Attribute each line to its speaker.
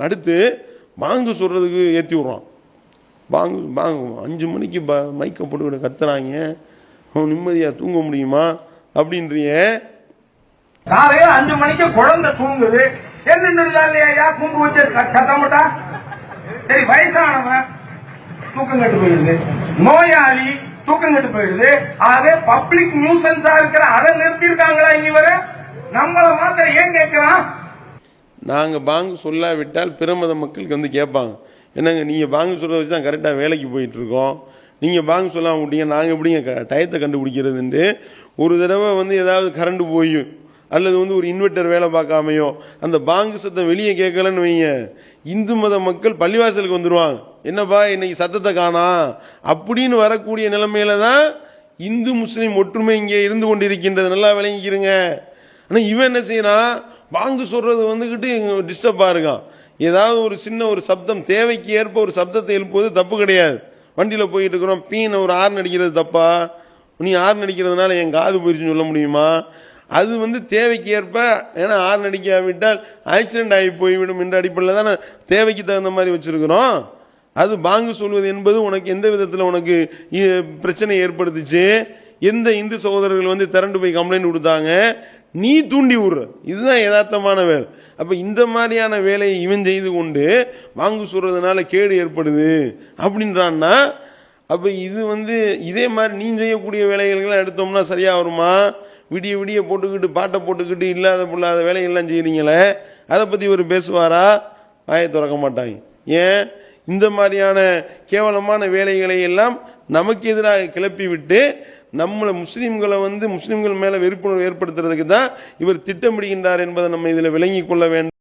Speaker 1: அடுத்து பாங்கு சொல்றதுக்கு ஏத்தி விடுறான் பாங்கு பாங்கு அஞ்சு மணிக்கு ப- மைக்க போட்டுக்கிட்டு கத்துறாங்க. அவன் நிம்மதியா தூங்க முடியுமா? அப்படின்றிய.
Speaker 2: காலையில் அஞ்சு மணிக்கு குழந்தை தூங்குது. என்னன்னு இல்லையா? கும்பு வச்சு சத்தம் போட்டா? சரி வயசானவன் தூக்கம் கட்டு போயிடுது. நோயாளி தூக்கம் கட்டு போயிடுது. ஆகவே பப்ளிக் நியூசன்ஸா இருக்கிற அதை நிறுத்தி இருக்காங்களா இனி வர நம்மள மாத்திர ஏன் கேட்கிறான்?
Speaker 1: நாங்கள் பாங்கு சொல்லாவிட்டால் பிறமத மக்களுக்கு வந்து கேட்பாங்க. என்னங்க நீங்கள் பாங்கு சொல்கிறத வச்சு தான் கரெக்டாக வேலைக்கு போயிட்டுருக்கோம். நீங்கள் பாங்கு சொல்லாமல் விட்டீங்க நாங்கள் எப்படிங்க க- டயத்தை கண்டுபிடிக்கிறதுன்ட்டு ஒரு தடவை வந்து ஏதாவது கரண்ட்டு போய் அல்லது வந்து ஒரு இன்வெர்டர் வேலை பார்க்காமையோ அந்த பாங்கு சத்தம் வெளியே கேட்கலன்னு வைங்க. இந்து மத மக்கள் பள்ளிவாசலுக்கு வந்துடுவாங்க என்னப்பா இன்னைக்கு சத்தத்தை காணா? அப்படின்னு வரக்கூடிய நிலைமையில தான் இந்து முஸ்லீம் ஒற்றுமை இங்கே இருந்து கொண்டிருக்கின்றது. நல்லா விளங்கிக்கிறங்க. ஆனால் இவன் என்ன செய்யறான்? பாங்கு சொல்றது வந்துகிட்டு டிஸ்டர்பாக இருக்கான். ஏதாவது ஒரு சின்ன ஒரு சப்தம் தேவைக்கு ஏற்ப ஒரு சப்தத்தை எழுப்புவது தப்பு கிடையாது. வண்டியில் போயிட்டு இருக்கிறோம் பீன் ஒரு ஆர்ன் அடிக்கிறது தப்பா? நீ ஆர்ன் அடிக்கிறதுனால என் காது போயிருச்சுன்னு சொல்ல முடியுமா? அது வந்து தேவைக்கு ஏற்ப ஏன்னா ஆர்ன் அடிக்காவிட்டால் ஆக்சிடென்ட் ஆகி போய்விடும் என்ற அடிப்படையில் தானே தேவைக்கு தகுந்த மாதிரி வச்சிருக்கிறோம். அது பாங்கு சொல்வது என்பது உனக்கு எந்த விதத்தில் உனக்கு இ- பிரச்சனை ஏற்படுத்துச்சு? எந்த இந்து சகோதரர்கள் வந்து திரண்டு போய் கம்ப்ளைண்ட் கொடுத்தாங்க? நீ தூண்டி விடுற. இதுதான் யதார்த்தமான வேலை. அப்போ இந்த மாதிரியான வேலையை இவன் செய்து கொண்டு வாங்கு சொல்றதுனால கேடு ஏற்படுது அப்படின்றான்னா அப்போ இது வந்து இதே மாதிரி நீ செய்யக்கூடிய வேலைகள்லாம் எடுத்தோம்னா சரியாக வருமா? விடிய விடிய போட்டுக்கிட்டு பாட்டை போட்டுக்கிட்டு இல்லாத பொல்லாத வேலைகள்லாம் செய்கிறீங்களே அதை பற்றி இவர் பேசுவாரா? வாயை திறக்க மாட்டாங்க. ஏன்? இந்த மாதிரியான கேவலமான வேலைகளை எல்லாம் நமக்கு எதிராக கிளப்பி விட்டு நம்மளை முஸ்லிம்களை வந்து முஸ்லிம்கள் மேல வெறுப்புணர்வு ஏற்படுத்துறதுக்கு தான் இவர் திட்டமிடுகின்றார் என்பதை நம்ம இதில் விளங்கி கொள்ள வேண்டும்.